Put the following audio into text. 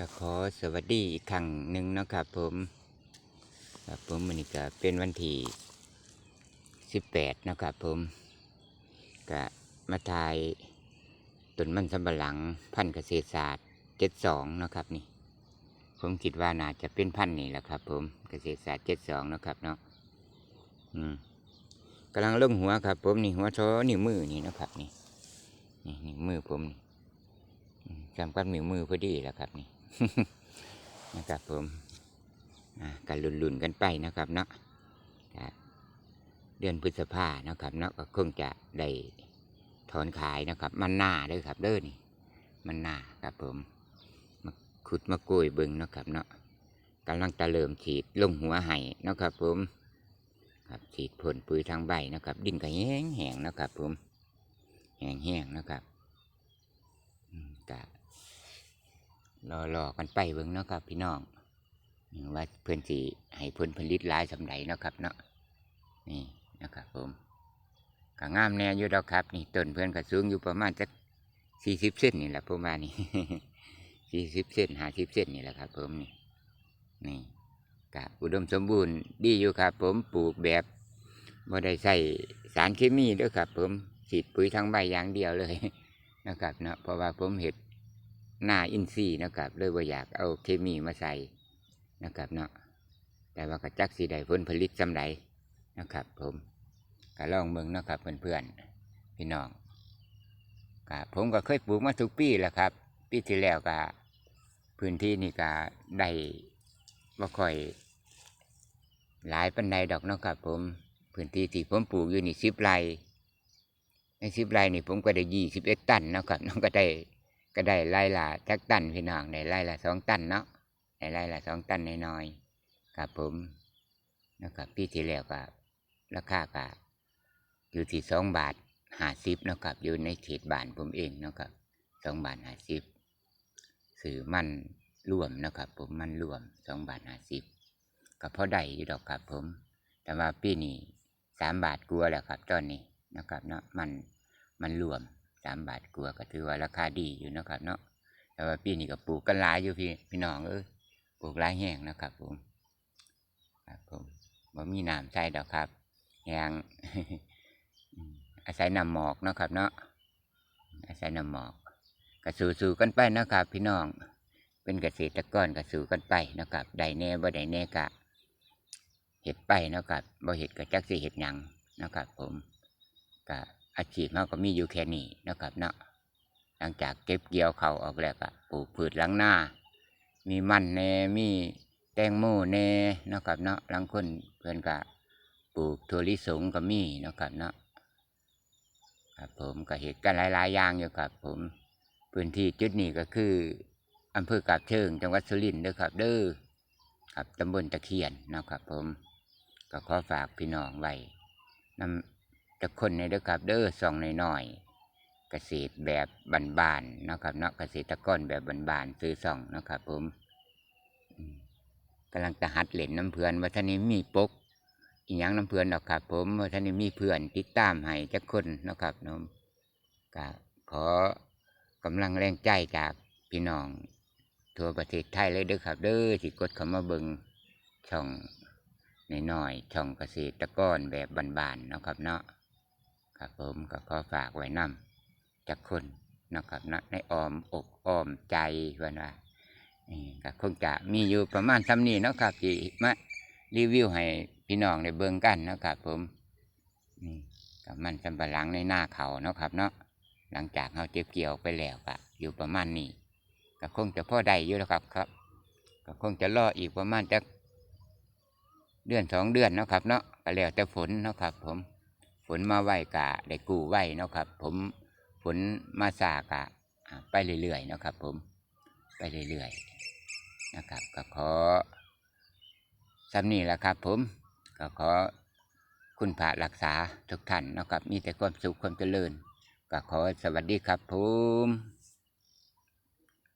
ก็ขอสวัสดีอีกครั้งหนึ่งนะครับผมครับผมมันนี้ก็เป็นวันที่สิบแปดนะครับผมก็มาทายต้นมันสำปะหลังพันธุ์เกษตรศาสตร์เจ็ดสองนะครับนี่ ผมคิดว่าน่าจะเป็นพันธุ์นี่แหละครับ ผมเกษตรศาสตร์เจ็ดสองนะครับเนาะอืมกำลังลงหัวครับ ผมนี่หัวท้อนี่มือนี่นะครับนี่นี่นี่มือผมนี่จำกัดมือมือพอดีแหล้วครับนี่นะครับผมอ่ากันลุนๆกันไปนะครับเนาะเดือนพฤษภานะครับเนาะก็คงจะได้ถอนขายนะครับ มันหน้าเด้วยครับเด้อนี่ มันหน้าครับผมมาขุดมาโกยเบิงนะครับเนาะกำลังตะเริ่มฉีดลงหัวไห้นะครับผมครับฉีดพ่นปุ๋ยทางใบนะครับ ดินก็แห้งแห้งนะครับผมแห้งแห้งนะครับอืมก็ รอรอกันไปเบิ่งเนาะครับ พี่น้องว่าเพื่อนสีให้ผลผลิตหลายสำไรเนาะครับเนาะนี่นะครับผมก็งามแน่อยู่ดอกครับ นี่ต้นเพื่อนก็สูงอยู่ประมาณจักสี่สิบเซนนี่แหละประมาณนี้สี่สิบเซนห้าสิบเซนนี่แหละครับ ผมนี่นี่ก็อุดมสมบูรณ์ดีอยู่ครับ ผมปลูกแบบบ่ได้ใส่สารเคมีเด้วยครับ ผมฉีดปุ๋ยทางใบอย่างเดียวเลยนะครับเนาะเพราะว่าผมเห็ด หน้าอินทรีย์นะครับ เลยว่าอยากเอาเคมีมาใส่นะครับเนาะแต่ว่ากระจักสีใดผลผลิตจำไดนะครับ ผมก็ลองเมืองนะครับเพื่อนๆพี่น้องก็ผมก็เคยปลูกมาทุกปีแหละครับ ปีที่แล้วก็พื้นที่นี่ก็ได้ว่าค่อยหลายปันใดดอกนะครับ ผมพื้นที่ที่ผมปลูกอยู่นี่สิบไร่ในสิบไร่นี่ผมก็ได้ยี่สิบเอ็ดตันนะครับน้องก็ได้ ก็ได้ไล่ละจักตันพี่น้องได้ไล่ละสองตันเนาะได้ไล่ละสองตันน้อยๆครับผมนะครับปีที่แล้วก็ราคาก็อยู่ที่สองบาทห้าสิบนาะครับอยู่ในเขตบ้านผมเองเนาะครับสองบาทห้าสิบสื่อมันรวมเนาะครับ ผมมันรวมสองบาทห้าสิบก็พอได้อยู่ดอกครับผม แต่ว่าปีนี้สามบาทกลัวแล้วครับตอนนี้นะครับเนาะมันมันรวม สามบาทกลัวก็ถือว่าราคาดีอยู่นะครับ เนาะแต่ว่าปีนี้ก็ปลูกกันหลายอยู่พี่พี่น้องเอ้ยปลูกหลายแห้งนะครับผมครับผมบ่มีน้ำใส่ดอกครับแห้งอาศัยน้ำหมอกเนาะครับ เนาะอาศัยน้ำหมอกก็สู่ๆกันไปนะครับ พี่น้องเป็นเกษตรกรก็สู่กันไปนะครับได้แน่บ่ได้แน่กะเห็ดไปนะครับบ่เห็ดก็จักสิเห็ดหยังนะครับ ผมก็ อาชีพเราก็มีอยู่แค่นี้นะครับเนาะหลังจากเก็บเกี่ยวเขาออกแล้วก็ปลูกพืชหลังหน้า มีมันแน่มีแตงโมแน่นะครับเนาะหลังคนเพื่อนก็ปลูกถั่วลิสงก็มีนะครับเนาะครับผมก็เหตุกันหลายๆอย่างอยู่ครับผมพื้นที่จุดนี้ก็คืออำเภอกาบเชิงจังหวัดสุรินทร์เด้อครับเด้อครับตำบลตะเคียนนะครับผมก็ขอฝากพี่น้องไว้นำ จะคนในเด้อครับ เด้อส่องน้อยๆเกษตรแบบบานๆนะครับเนาะเกษตรกรแบบบานๆซื้อส่องนะครับ ผมกำลังจะหัดเล่นน้ำเพื่อนว่าท่านนี้มีปกอีหยังน้ำเพื่อนดอกครับ ผมว่าท่านนี้มีเพื่อนติดตามให้จักคนนะครับเนาะก็ขอกำลังแรงใจจากพี่น้องทั่วประเทศไทยเลยเด้อครับ เด้อที่กดเข้ามาเบิงช่องน้อยๆช่องเกษตรกรแบบบานๆนะครับเนาะ ครับผมก็ขอฝากไว้นำจากคนนะครับนะในอ้อมอกอ้อมใจเพื่อนว่านี่ก็คงจะมีอยู่ประมาณซ้ำนี้นะครับที่มารีวิวให้พี่น้องได้เบิ่งกันนะครับผมนี่กับมันสำปะหลังในหน้าเขานะครับ เนาะหลังจากเขาเก็บเกี่ยวไปแล้วก็อยู่ประมาณนี้ก็คงจะพ่อได้อยู่แล้วครับครับก็คงจะรออีกประมาณจักเดือนสองเดือนนะครับ เนาะก็แล้วแต่ฝนนะครับผม ฝนมาไหวกะได้กู้ไวเนาะครับ ผมฝนมาสากะไปเรื่อยๆเนาะครับ ผมไปเรื่อยๆนะครับ ก็ขอสำนีแหละครับ ผมก็ขอคุณพระรักษาทุกท่านเนาะครับ มีแต่ความสุขความเจริญ ก็ขอสวัสดีครับผม